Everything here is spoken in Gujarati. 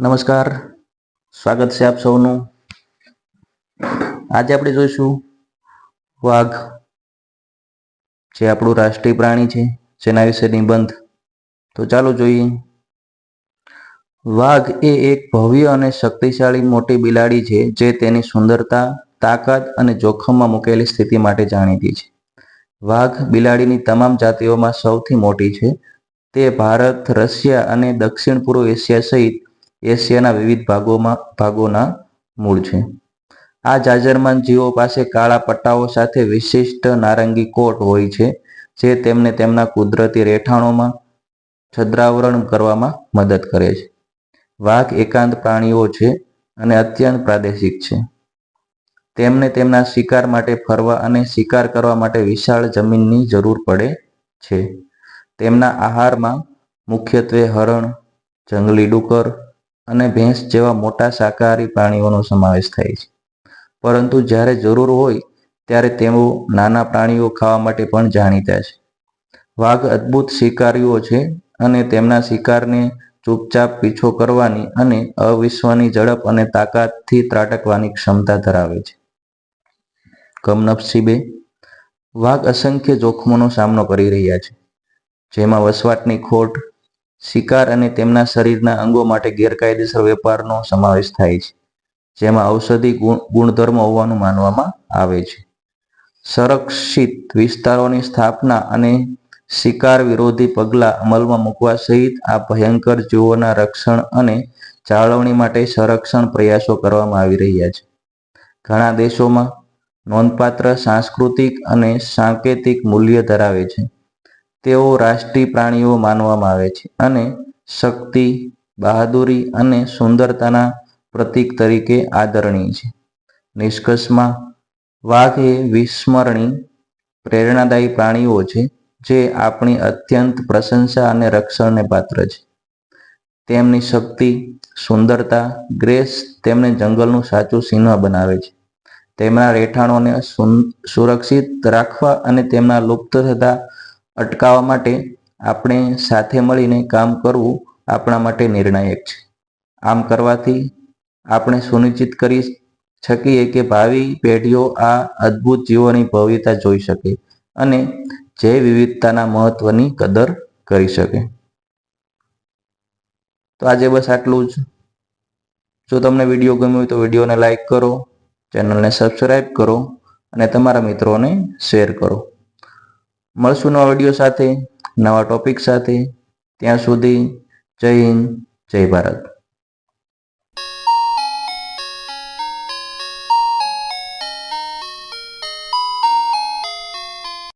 નમસ્કાર. સ્વાગત છે આપ સૌનું. આજે આપણે જોઈશું વાઘ, જે આપણું રાષ્ટ્રીય પ્રાણી છે, જેના વિશે નિબંધ. તો ચાલો જોઈએ. વાઘ એ એક ભવ્ય અને શક્તિશાળી મોટી બિલાડી છે, જે તેની સુંદરતા, તાકાત અને જોખમમાં મૂકેલી સ્થિતિ માટે જાણીતી છે. વાઘ બિલાડીની તમામ જાતિઓમાં સૌથી મોટી છે. તે ભારત, રશિયા અને દક્ષિણ પૂર્વ એશિયા સહિત એશિયાના વિવિધ ભાગોમાં, ભાગોના મૂળ છે. આ જાજરમાન જીવો પાસે કાળા પટ્ટાઓ સાથે વિશિષ્ટ નારંગી કોટ હોય છે, જે તેમને તેમના કુદરતી રહેઠાણોમાં છદ્રાવરણ કરવામાં મદદ કરે છે. વાઘ એકાંત પ્રાણીઓ છે અને અત્યંત પ્રાદેશિક છે. તેમને તેમના શિકાર માટે ફરવા અને શિકાર કરવા માટે વિશાળ જમીનની જરૂર પડે છે. તેમના આહારમાં મુખ્યત્વે હરણ, જંગલી ડુક્કર અને ભેંસ જેવા મોટા શાકાહારી પ્રાણીઓનો સમાવેશ થાય છે. પરંતુ જ્યારે જરૂર હોય ત્યારે તેઓ નાના પ્રાણીઓ ખાવા માટે પણ જાણીતા છે. વાઘ અદ્ભુત શિકારીઓ છે અને તેમના શિકારને ચૂપચાપ પીછો કરવાની અને અવિશ્વની ઝડપ અને તાકાતથી ત્રાટકવાની ક્ષમતા ધરાવે છે. કમનસીબે વાઘ અસંખ્ય જોખમોનો સામનો કરી રહ્યા છે, જેમાં વસવાટની ખોટ શિકાર અને તેમના શરીરના અંગો માટે ગેરકાયદેસર વેપારનો સમાવેશ થાય છે, જેમાં ઔષધિ ગુણધર્મો હોવાનું માનવામાં આવે છે. સંરક્ષિત વિસ્તારોની સ્થાપના અને શિકાર વિરોધી પગલાં અમલમાં મૂકવા સહિત આ ભયંકર જીવોના રક્ષણ અને જાળવણી માટે સંરક્ષણ પ્રયાસો કરવામાં આવી રહ્યા છે. ઘણા દેશોમાં નોંધપાત્ર સાંસ્કૃતિક અને સાંકેતિક મૂલ્ય ધરાવે છે. તેઓ રાષ્ટ્રીય પ્રાણીઓ માનવામાં આવે છે અને શક્તિ, બહાદુરી અને સુંદરતાના પ્રતીક તરીકે આદરણીય છે. નિષ્કર્ષમાં, વાઘ એ વિસ્મરણીય પ્રેરણાદાયી પ્રાણીઓ છે જે આપણી અત્યંત પ્રશંસા અને રક્ષણને પાત્ર છે. તેમની શક્તિ, સુંદરતા, ગ્રેસ તેમને જંગલનું સાચું સિંહ બનાવે છે. તેમના રહેઠાણોને સુરક્ષિત રાખવા અને તેમના લુપ્ત થતા અટકાવવા માટે આપણે સાથે મળીને કામ કરવું આપણા માટે નિર્ણાયક છે. આમ કરવાથી આપણે સુનિશ્ચિત કરી શકીએ કે ભાવિ પેઢીઓ આ અદ્ભુત જીવોની ભવ્યતા જોઈ શકે અને જૈવ વિવિધતાના મહત્વની કદર કરી શકે. તો આજે બસ આટલું જ. જો તમને વીડિયો ગમ્યો હોય તો વિડીયોને લાઈક કરો, ચેનલને સબસ્ક્રાઈબ કરો અને તમારા મિત્રોને શેર કરો. મળશું નવા વીડિયો સાથે નવા ટોપિક સાથે. ત્યાં સુધી જય હિન્દ જય ભારત.